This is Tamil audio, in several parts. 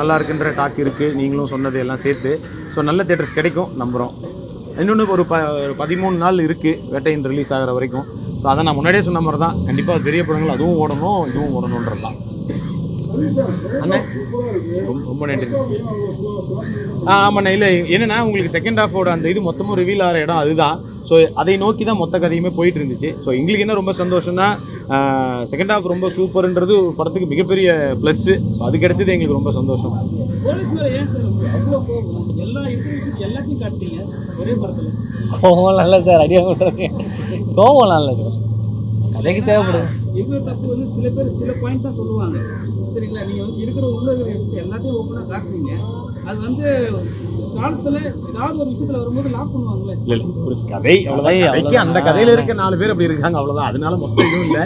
நல்லா இருக்குன்ற டாக் இருக்குது நீங்களும் சொன்னது எல்லாம் சேர்த்து. ஸோ நல்ல தேட்டர்ஸ் கிடைக்கும். நம்புகிறோம் இன்னொன்று ஒரு ப ஒரு பதிமூணு நாள் இருக்குது வேட்டையின் ரிலீஸ் ஆகிற வரைக்கும். ஸோ அதை நான் முன்னாடியே சொன்ன மாதிரி தான் கண்டிப்பாக பெரிய படங்கள் அதுவும் ஓடணும் இதுவும் ஓடணுன்றது தான் அண்ணே. ரொம்ப ரொம்ப நன்றி. ஆ ஆமாண்ணே. இல்லை என்னென்னா உங்களுக்கு செகண்ட் ஹாஃபோட அந்த இது மொத்தமும் ரிவீல் ஆகிற இடம் அதுதான். ஸோ அதை நோக்கி தான் மொத்த கதையுமே போயிட்டு இருந்துச்சு. ஸோ எங்களுக்கு என்ன ரொம்ப சந்தோஷம்னா செகண்ட் ஹாஃப் ரொம்ப சூப்பர்ன்றது படத்துக்கு மிகப்பெரிய ப்ளஸ்ஸு ஸோ அது கிடைச்சது எங்களுக்கு ரொம்ப சந்தோஷம். கோவம்லாம் இல்லை சார் அடியாக கோவம்லாம் இல்லை சார். கதைக்கு தேவைப்படுது. இருக்கிற தப்பு வந்து சில பேர் சில பாயிண்ட் தான் சொல்லுவாங்க. சரிங்களா? நீங்க வந்து இருக்கிற உள்ள விஷயத்தை எல்லாத்தையும் ஓப்பனாக காட்டுறீங்க. அது வந்து காலத்துல ஏதாவது ஒரு விஷயத்துல வரும்போது லாக் பண்ணுவாங்களே. இல்லை இல்லை ஒரு கதை அவ்வளோதான் கதை கதைக்கு அந்த. கதையில் இருக்க நாலு பேர் அப்படி இருக்காங்க அவ்வளோதான் அதனால மொத்தம் எதுவும் இல்லை.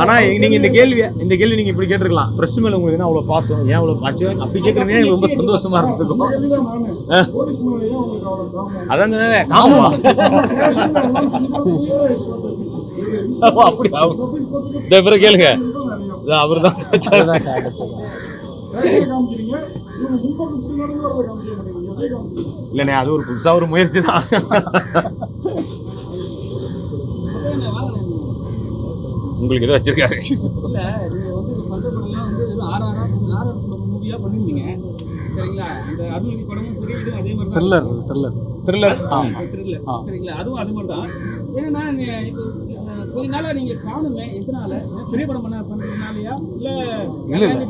ஆனால் நீங்கள் இந்த கேள்வியை இந்த கேள்வி நீங்கள் இப்படி கேட்டிருக்கலாம். ப்ரெஸ் மேலே உங்களுக்கு என்ன அவ்வளோ பாசம்? ஏன் அவ்வளோ பாசம்? அப்படி கேட்குறீங்க எங்களுக்கு ரொம்ப சந்தோஷமாக இருந்திருக்கும். அதான் சொன்னேன், காமமா ஓ, அப்படி இந்த பிறகு கேளுங்க. அவர் தான். இல்லைண்ணே அது ஒரு புதுசாக ஒரு முயற்சி தான். உங்களுக்கு எதோ வச்சிருக்காரு. த்ரில்லர் த்ரில்லர் த்ரில்லர் த்ரில்லர் சரிங்களா? அதுவும் அது மாதிரி தான் ஏன்னா இப்போ நாளா நீங்க காணுமே எதனால? பண்ண இல்ல இல்ல?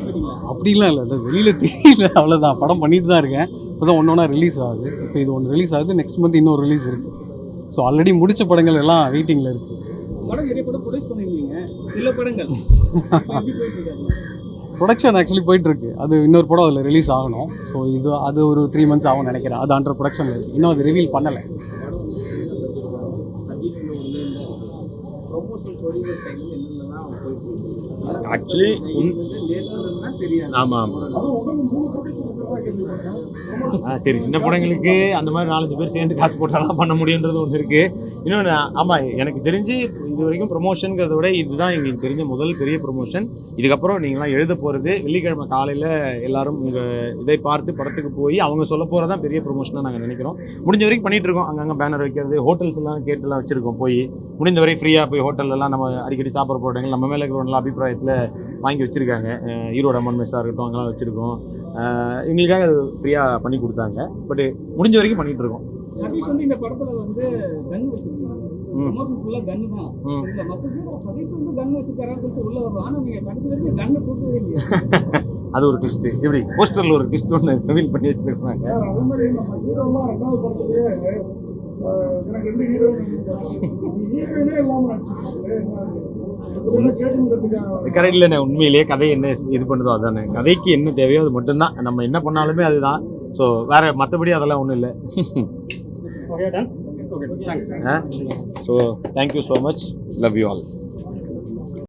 அப்படிலாம் இல்லை. இல்லை வெளியில் தெரியல. அவ்வளோதான் படம் பண்ணிட்டு தான் இருக்கேன். இப்போ தான் ஒன்று ஒன்றா ரிலீஸ் ஆகுது. இப்போ இது ஒன்று ரிலீஸ் ஆகுது. நெக்ஸ்ட் மந்த் இன்னொரு ரிலீஸ் இருக்குது ஸோ ஆல்ரெடி முடிச்ச படங்கள் எல்லாம் வெயிட்டிங்கில் இருக்குது படம் நிறைய படம் ப்ரொடியூஸ் பண்ணிருந்தீங்க. சில படங்கள். ப்ரொடக்ஷன் ஆக்சுவலி போயிட்டுருக்கு அது? இன்னொரு படம் அதில் ரிலீஸ் ஆகணும். ஸோ இது அது ஒரு த்ரீ மந்த்ஸ் ஆகும்னு நினைக்கிறேன். அது அண்டர் ப்ரொடக்ஷனில் இருக்குது இன்னும் அது ரிவீல் பண்ணலை ப்ரொமோஷன் ப்ரொடியூசர் சைட்ல என்னென்னலாம் போயிட்டு இருக்கு ஆக்சுவலி ஆமாம். ஆ சரி சின்ன படங்களுக்கு அந்த மாதிரி நாலஞ்சு பேர் சேர்ந்து காசு போட்டால் தான் பண்ண முடியுன்றது ஒன்று இருக்குது இன்னொன்று ஆமாம் எனக்கு தெரிஞ்சு இது வரைக்கும் ப்ரொமோஷனுங்கிறத விட இதுதான் எங்களுக்கு தெரிஞ்ச முதல் பெரிய ப்ரொமோஷன் இதுக்கப்புறம் நீங்களாம் எழுத போகிறது வெள்ளிக்கிழமை காலையில் எல்லாரும் உங்கள் இதை பார்த்து படத்துக்கு போய் அவங்க சொல்ல போகிறது தான் பெரிய ப்ரொமோஷனாக நாங்கள் நினைக்கிறோம். முடிஞ்ச வரைக்கும் பண்ணிகிட்டு இருக்கோம். அங்கங்கே பேனர் வைக்கிறது ஹோட்டல்ஸ் எல்லாம் கேட்டுலாம் வச்சுருக்கோம் போய். முடிந்த வரை ஃப்ரீயாக போய் ஹோட்டல்லலாம் நம்ம அடிக்கடி சாப்பிட்ற போடுறாங்க நம்ம மேலே இருக்கிறவங்களாம் அபிப்பிராயத்தில் வாங்கி வச்சுருக்காங்க. ஈரோடு அம்மன் மெஸ்ஸாக இருக்கட்டும் அங்கெல்லாம் வச்சுருக்கோம். எங்களுக்காக அது ஃப்ரீயாக பண்ணி கொடுத்தாங்க. பட் முடிஞ்ச வரைக்கும் பண்ணிட்டு இருக்கோம். சதீஷ் வந்து இந்த படத்துல வந்து கன் வச்சிருக்காங்க. ம். ப்ரொமோஷன் ஃபுல்லா கன்னு தான். ம். சரிங்களா மற்ற பேர் சதீஷ் வந்து கன் வச்சிருக்காரான்னு சொல்லிட்டு உள்ள வரும் ஆனா நீங்க கடைசி வரைக்கும் கண்ணை கொடுக்கவே இல்லையா. அது ஒரு ட்விஸ்ட் இப்படி போஸ்டரில் ஒரு ட்விஸ்ட் ஒன்று ரிவீல் பண்ணி வச்சுருக்காங்க அதே மாதிரி நம்ம ஹீரோலாம் ரெண்டாவது படத்துலயே ஆஹ், எனக்கு ரெண்டு ஹீரோயின் ஹீரோயினே இல்லாம நடிச்சிருக்காங்க. கேட்டுங்கிறதுக்காக கரெக்ட் இல்லைண்ணே உண்மையிலேயே கதை என்ன இது பண்ணுதோ அதானே கதைக்கு என்ன தேவையோ அது மட்டும்தான். நம்ம என்ன பண்ணாலுமே அதுதான். ஸோ வேற மற்றபடி அதெல்லாம் ஒன்றும் இல்லை. So thank you so much love you all